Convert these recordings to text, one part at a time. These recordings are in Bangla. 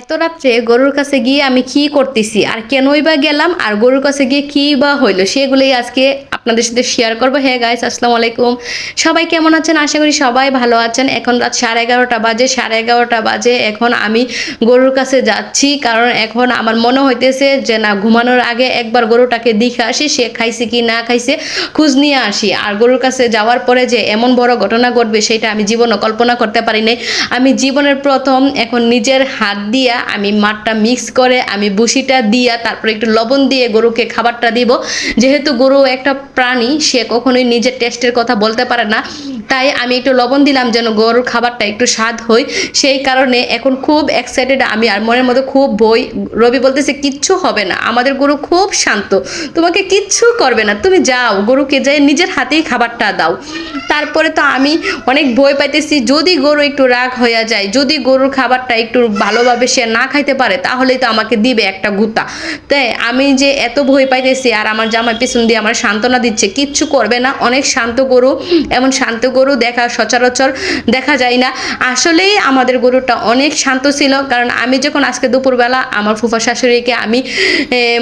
এত রাত্রে গরুর কাছে গিয়ে আমি কি করতেছি? আর কেনই বা গেলাম? আর গরুর কাছে গিয়ে কি বা হইল? সেগুলোই আজকে আপনাদের সাথে শেয়ার করব। হ্যাঁ গাইস আসসালামু আলাইকুম। সবাই কেমন আছেন? আশা করি সবাই ভালো আছেন। এখন রাত সাড়ে এগারোটা বাজে, সাড়ে এগারোটা বাজে। এখন আমি গরুর কাছে যাচ্ছি, কারণ এখন আমার মনে হইতেছে যে, না, ঘুমানোর আগে একবার গরুটাকে দেখে আসি, সে খাইছে কি না খাইছে, খোঁজ নিয়ে আসি। আর গরুর কাছে যাওয়ার পরে যে এমন বড় ঘটনা ঘটবে, সেটা আমি জীবনও কল্পনা করতে পারি নাই। আমি জীবনের প্রথম এখন নিজের হাত দিয়া আমি মাঠটা মিক্স করে আমি বুসিটা দিয়া তারপরে একটু লবণ দিয়ে গরুকে খাবারটা দিব। যেহেতু গরু একটা প্রাণী, সে কখনোই নিজের টেস্টের কথা বলতে পারে না। তাই আমি একটু লবণ দিলাম যেন গরুর খাবারটা একটু স্বাদ হয়। সেই কারণে এখন খুব এক্সাইটেড আমি আর মনের মধ্যে খুব বই রবি বলতেছে, কিচ্ছু হবে না, আমাদের গরু খুব শান্ত। তোমাকে কিচ্ছু করবে না, তুমি যাও, গরুকে যাই নিজের হাতেই খাবারটা দাও। তারপরে তো আমি অনেক ভয় পাইতেছি, যদি গরু একটু রাগ হয়ে যায়, যদি গরুর খাবারটা একটু ভালোভাবে সে না খাইতে পারে, তাহলেই তো আমাকে দিবে একটা গুতা। তাই আমি যে এত ভয় পাইতেছি, আর আমার জামাই পিছন দিয়ে আমার সান্ত্বনা দিচ্ছে, কিচ্ছু করবে না। অনেক শান্ত গরু, এমন শান্ত গরু দেখা সচরাচর দেখা যায় না। আসলেই আমাদের গরুটা অনেক শান্ত ছিল, কারণ আমি যখন আজকে দুপুরবেলা আমার ফুফা শাশুড়িকে আমি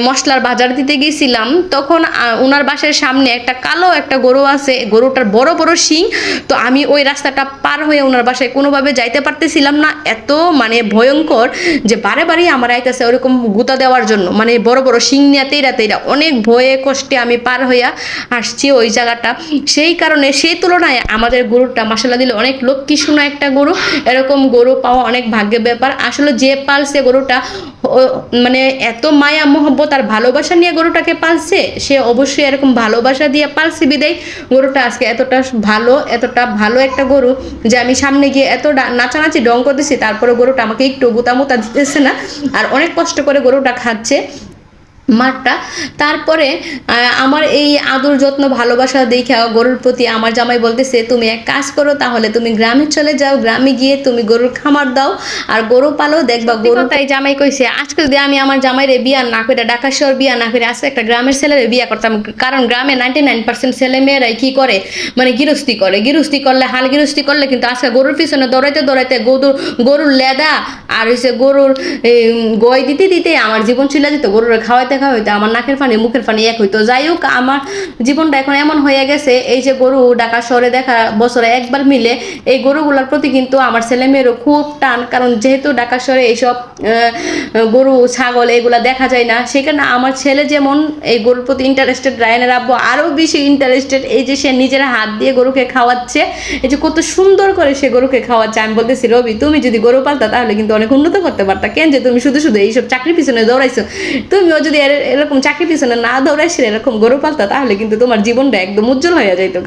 মশলার বাজার দিতে গিয়েছিলাম তখন ওনার বাসার সামনে একটা কালো একটা গরু আছে, গরুটার বড় বড় শিং। তো আমি ওই রাস্তাটা পার হয়ে ওনার বাসায় কোনোভাবে যাইতে পারতেছিলাম না। এত মানে ভয়ঙ্কর যে বারে বারেই আমার আইতেছে ওরকম গুতা দেওয়ার জন্য। মানে বড় বড় শিং নিয়ে তেইরা অনেক ভয়ে কষ্টে আমি পার হইয়া আসছি ওই জায়গাটা। সেই কারণে সেই তুলনায় আমাদের গরুটা মশলা দিলে অনেক লক্ষ্মী শোনা একটা গরু। এরকম গরু পাওয়া অনেক ভাগ্যের ব্যাপার। আসলে যে পালছে গরুটা মানে এত মায়া, মোহব্বত আর ভালোবাসা নিয়ে গরুটাকে পালছে, সে অবশ্যই এরকম ভালোবাসা দিয়ে পালছে বিদায়। গরুটা আজকে এতটা ভালো এতটা ভালো একটা গরু যে আমি সামনে গিয়ে এত নাচানাচি ডং করতেছি, তারপরে গরুটা আমাকে একটু গুতামুতা দিতেছে না। আর অনেক কষ্ট করে গরুটা খাচ্ছে। মাঠটা তারপরে আমার এই আদর যত্ন ভালোবাসা দেখা গরুর প্রতি আমার জামাই বলতেছে তুমি এক কাজ করো তাহলে তুমি গ্রামে চলে যাও গ্রামে গিয়ে তুমি গরুর খামার দাও আর গরু পালো দেখবা গরু তাই জামাই কইছে আজকে যদি আমি আমার জামাইরে বিয়া না করে ঢাকা শহর বিয়া না করে আজকে একটা গ্রামের ছেলেরে বিয়া করতাম কারণ গ্রামে নাইনটি নাইন পার্সেন্ট ছেলে মেয়েরাই কি করে? মানে গৃহস্থী করে। গৃহস্থী করলে হাল গৃহস্থী করলে কিন্তু আজকে গরুর পিছনে দৌড়াইতে দৌড়াইতে গরুর গরুর লেদা আর হচ্ছে গরুর গয় দিতে দিতে আমার জীবন চলে যেত গরুর খাওয়াইতে খাওয়াইতে আমার নাকের পানি, মুখের পানি এক হইতো। যাই হোক আমার জীবনটা এখন এমন হয়ে গেছে, এই যে গরু ঢাকা শহরে দেখা, বছরে একবার মিলে, এই গরুগুলোর প্রতি কিন্তু আমার ছেলে মেয়েরও খুব টান, কারণ যেহেতু ঢাকা শহরে এইসব গরু, ছাগল এগুলা দেখা যায় না, সেখানে আমার ছেলে যেমন এই গরুর প্রতি ইন্টারেস্টেড রায়নের আব্বু আরও বেশি ইন্টারেস্টেড এই যে সে নিজের হাত দিয়ে গরুকে খাওয়াচ্ছে, এই যে কত সুন্দর করে সে গরুকে খাওয়াচ্ছে। আমি বলতেছি, রবি, তুমি যদি গরু পালতা, তাহলে কিন্তু অনেক উন্নত করতে পারতা। কেন যে তুমি শুধু শুধু এইসব চাকরি পিছনে দৌড়াইছো? তুমিও যদি এরকম চাকরি পিছনে না দৌড়াইছিলে এরকম গরু পালতা, তাহলে কিন্তু তোমার জীবনটা একদম উজ্জ্বল হয়ে যাইতো।